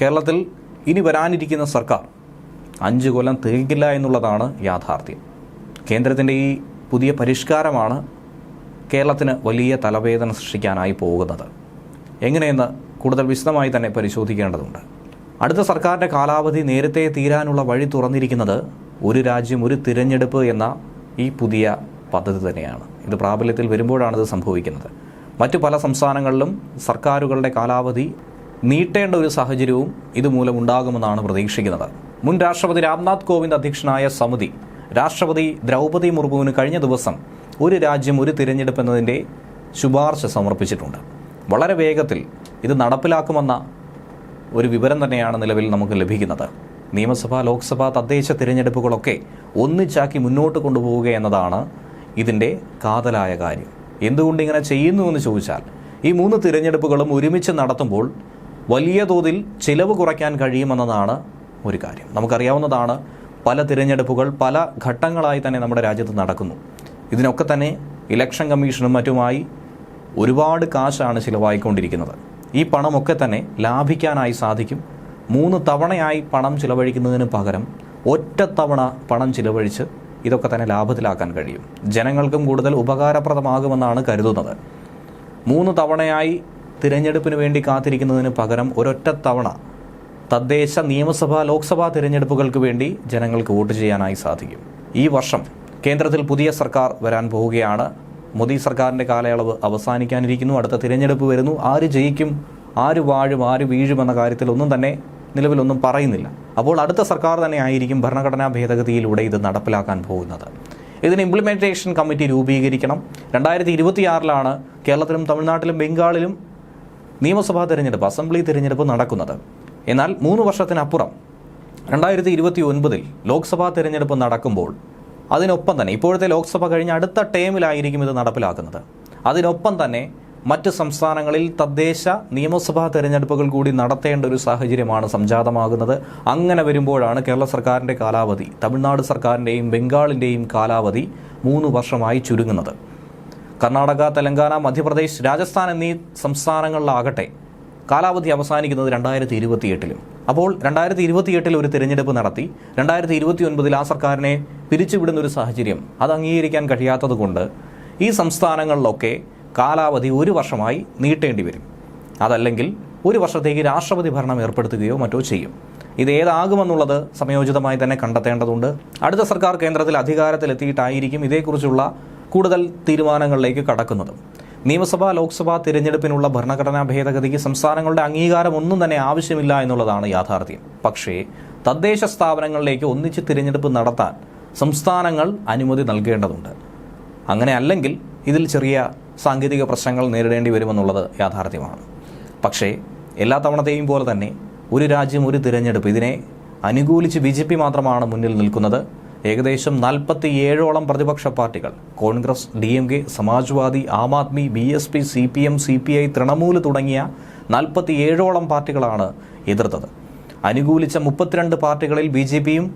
കേരളത്തിൽ ഇനി വരാനിരിക്കുന്ന സർക്കാർ അഞ്ച് കൊല്ലം തികക്കില്ല എന്നുള്ളതാണ് യാഥാർത്ഥ്യം. കേന്ദ്രത്തിന്റെ ഈ പുതിയ പരിഷ്കാരമാണ് കേരളത്തിന് വലിയ തലവേദന സൃഷ്ടിക്കാനായി പോകുന്നത്. എങ്ങനെയെന്ന് കൂടുതൽ വിശദമായി തന്നെ പരിശോധിക്കേണ്ടതുണ്ട്. അടുത്ത സർക്കാരിന്റെ കാലാവധി നേരത്തെ തീരാനുള്ള വഴി തുറന്നിരിക്കുന്നത് ഒരു രാജ്യം ഒരു തിരഞ്ഞെടുപ്പ് എന്ന ഈ പുതിയ പദ്ധതി തന്നെയാണ്. ഇത് പ്രാബല്യത്തിൽ വരുമ്പോഴാണ് ഇത് സംഭവിക്കുന്നത്. മറ്റു പല സംസ്ഥാനങ്ങളിലും സർക്കാരുകളുടെ കാലാവധി നീട്ടേണ്ട ഒരു സാഹചര്യവും ഇതുമൂലം ഉണ്ടാകുമെന്നാണ് പ്രതീക്ഷിക്കുന്നത്. മുൻ രാഷ്ട്രപതി രാംനാഥ് കോവിന്ദ് അധ്യക്ഷനായ സമിതി രാഷ്ട്രപതി ദ്രൗപദി മുർമുവിന് കഴിഞ്ഞ ദിവസം ഒരു രാജ്യം ഒരു തിരഞ്ഞെടുപ്പ് എന്നതിന്റെ ശുപാർശ സമർപ്പിച്ചിട്ടുണ്ട്. വളരെ വേഗത്തിൽ ഇത് നടപ്പിലാക്കുമെന്ന ഒരു വിവരം തന്നെയാണ് നിലവിൽ നമുക്ക് ലഭിക്കുന്നത്. നിയമസഭ ലോക്സഭ തദ്ദേശ തിരഞ്ഞെടുപ്പുകളൊക്കെ ഒന്നിച്ചാക്കി മുന്നോട്ട് കൊണ്ടുപോവുക എന്നതാണ് ഇതിന്റെ കാതലായ കാര്യം. എന്തുകൊണ്ട് ഇങ്ങനെ ചെയ്യുന്നു എന്ന് ചോദിച്ചാൽ ഈ മൂന്ന് തിരഞ്ഞെടുപ്പുകളും ഒരുമിച്ച് നടത്തുമ്പോൾ വലിയ തോതിൽ ചിലവ് കുറയ്ക്കാൻ കഴിയുമെന്നതാണ് ഒരു കാര്യം. നമുക്കറിയാവുന്നതാണ് പല തിരഞ്ഞെടുപ്പുകൾ പല ഘട്ടങ്ങളായി തന്നെ നമ്മുടെ രാജ്യത്ത് നടക്കുന്നു. ഇതിനൊക്കെ തന്നെ ഇലക്ഷൻ കമ്മീഷനും മറ്റുമായി ഒരുപാട് കാശാണ് ചിലവായിക്കൊണ്ടിരിക്കുന്നത്. ഈ പണമൊക്കെ തന്നെ ലാഭിക്കാനായി സാധിക്കും. മൂന്ന് തവണയായി പണം ചിലവഴിക്കുന്നതിന് പകരം ഒറ്റ തവണ പണം ചിലവഴിച്ച് ഇതൊക്കെ തന്നെ ലാഭത്തിലാക്കാൻ കഴിയും. ജനങ്ങൾക്കും കൂടുതൽ ഉപകാരപ്രദമാകുമെന്നാണ് കരുതുന്നത്. മൂന്ന് തവണയായി തിരഞ്ഞെടുപ്പിന് വേണ്ടി കാത്തിരിക്കുന്നതിന് പകരം ഒരൊറ്റ തവണ തദ്ദേശ നിയമസഭാ ലോക്സഭാ തിരഞ്ഞെടുപ്പുകൾക്ക് വേണ്ടി ജനങ്ങൾക്ക് വോട്ട് ചെയ്യാനായി സാധിക്കും. ഈ വർഷം കേന്ദ്രത്തിൽ പുതിയ സർക്കാർ വരാൻ പോവുകയാണ്. മോദി സർക്കാരിന്റെ കാലയളവ് അവസാനിക്കാനിരിക്കുന്നു. അടുത്ത തിരഞ്ഞെടുപ്പ് വരുന്നു. ആര് ജയിക്കും ആര് വാഴും ആര് വീഴും എന്ന കാര്യത്തിൽ ഒന്നും തന്നെ നിലവിലൊന്നും പറയുന്നില്ല. അപ്പോൾ അടുത്ത സർക്കാർ തന്നെ ആയിരിക്കും ഭരണഘടനാ ഭേദഗതിയിലൂടെ ഇത് നടപ്പിലാക്കാൻ പോകുന്നത്. ഇതിന് ഇംപ്ലിമെന്റേഷൻ കമ്മിറ്റി രൂപീകരിക്കണം. രണ്ടായിരത്തി ഇരുപത്തിയാറിലാണ് കേരളത്തിലും തമിഴ്നാട്ടിലും ബംഗാളിലും നിയമസഭാ തിരഞ്ഞെടുപ്പ് അസംബ്ലി തിരഞ്ഞെടുപ്പ് നടക്കുന്നത്. എന്നാൽ മൂന്ന് വർഷത്തിനപ്പുറം രണ്ടായിരത്തി ഇരുപത്തി ഒൻപതിൽ ലോക്സഭാ തിരഞ്ഞെടുപ്പ് നടക്കുമ്പോൾ അതിനൊപ്പം തന്നെ ഇപ്പോഴത്തെ ലോക്സഭ കഴിഞ്ഞ അടുത്ത ടേമിലായിരിക്കും ഇത് നടപ്പിലാക്കുന്നത്. അതിനൊപ്പം തന്നെ മറ്റ് സംസ്ഥാനങ്ങളിൽ തദ്ദേശ നിയമസഭാ തെരഞ്ഞെടുപ്പുകൾ കൂടി നടത്തേണ്ട ഒരു സാഹചര്യമാണ് സംജാതമാകുന്നത്. അങ്ങനെ വരുമ്പോഴാണ് കേരള സർക്കാരിന്റെ കാലാവധി തമിഴ്നാട് സർക്കാരിന്റെയും ബംഗാളിന്റെയും കാലാവധി മൂന്ന് വർഷമായി ചുരുങ്ങുന്നത്. കർണാടക തെലങ്കാന മധ്യപ്രദേശ് രാജസ്ഥാൻ എന്നീ സംസ്ഥാനങ്ങളിലാകട്ടെ കാലാവധി അവസാനിക്കുന്നത് രണ്ടായിരത്തി ഇരുപത്തിയെട്ടിലും അപ്പോൾ രണ്ടായിരത്തി ഇരുപത്തിയെട്ടിൽ ഒരു തിരഞ്ഞെടുപ്പ് നടത്തി രണ്ടായിരത്തി ഇരുപത്തി ഒൻപതിൽ ആ സർക്കാരിനെ പിരിച്ചുവിടുന്ന ഒരു സാഹചര്യം അത് അംഗീകരിക്കാൻ കഴിയാത്തതുകൊണ്ട് ഈ സംസ്ഥാനങ്ങളിലൊക്കെ കാലാവധി ഒരു വർഷമായി നീട്ടേണ്ടി വരും. അതല്ലെങ്കിൽ ഒരു വർഷത്തേക്ക് രാഷ്ട്രപതി ഭരണം ഏർപ്പെടുത്തുകയോ മറ്റോ ചെയ്യും. ഇത് ഏതാകുമെന്നുള്ളത് സമയോചിതമായി തന്നെ കണ്ടെത്തേണ്ടതുണ്ട്. അടുത്ത സർക്കാർ കേന്ദ്രത്തിൽ അധികാരത്തിലെത്തിയിട്ടായിരിക്കും ഇതേക്കുറിച്ചുള്ള കൂടുതൽ തീരുമാനങ്ങളിലേക്ക് കടക്കുന്നത്. നിയമസഭാ ലോക്സഭാ തിരഞ്ഞെടുപ്പിനുള്ള ഭരണഘടനാ ഭേദഗതിക്ക് സംസ്ഥാനങ്ങളുടെ അംഗീകാരം ഒന്നും തന്നെ ആവശ്യമില്ല എന്നുള്ളതാണ് യാഥാർത്ഥ്യം. പക്ഷേ തദ്ദേശ സ്ഥാപനങ്ങളിലേക്ക് ഒന്നിച്ച് തിരഞ്ഞെടുപ്പ് നടത്താൻ സംസ്ഥാനങ്ങൾ അനുമതി നൽകേണ്ടതുണ്ട്. അങ്ങനെ അല്ലെങ്കിൽ ഇതിൽ ചെറിയ സാങ്കേതിക പ്രശ്നങ്ങൾ നേരിടേണ്ടി വരുമെന്നുള്ളത് യാഥാർത്ഥ്യമാണ്. പക്ഷേ എല്ലാ തവണത്തെയും പോലെ തന്നെ ഒരു രാജ്യം ഒരു തിരഞ്ഞെടുപ്പ് ഇതിനെ അനുകൂലിച്ച് ബി മാത്രമാണ് മുന്നിൽ നിൽക്കുന്നത്. ഏകദേശം നാൽപ്പത്തിയേഴോളം പ്രതിപക്ഷ പാർട്ടികൾ Congress D M K Samajwadi Aam Aadmi B S P C P M C P I Trinamool തുടങ്ങിയ നാൽപ്പത്തിയേഴോളം പാർട്ടികളാണ് എതിർത്തത്. അനുകൂലിച്ച മുപ്പത്തിരണ്ട് പാർട്ടികളിൽ ബി ജെ പിയും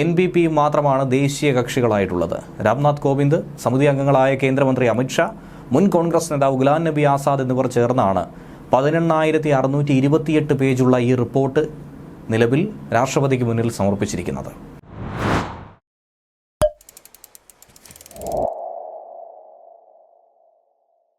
എൻ ബി പിയും മാത്രമാണ് ദേശീയ കക്ഷികളായിട്ടുള്ളത്. രാംനാഥ് കോവിന്ദ് സമിതി അംഗങ്ങളായ കേന്ദ്രമന്ത്രി അമിത്ഷാ മുൻ കോൺഗ്രസ് നേതാവ് ഗുലാം നബി ആസാദ് എന്നിവർ ചേർന്നാണ് പതിനെണ്ണായിരത്തി അറുന്നൂറ്റി ഇരുപത്തിയെട്ട് പേജുള്ള ഈ റിപ്പോർട്ട് നിലവിൽ രാഷ്ട്രപതിക്ക് മുന്നിൽ സമർപ്പിച്ചിരിക്കുന്നത്.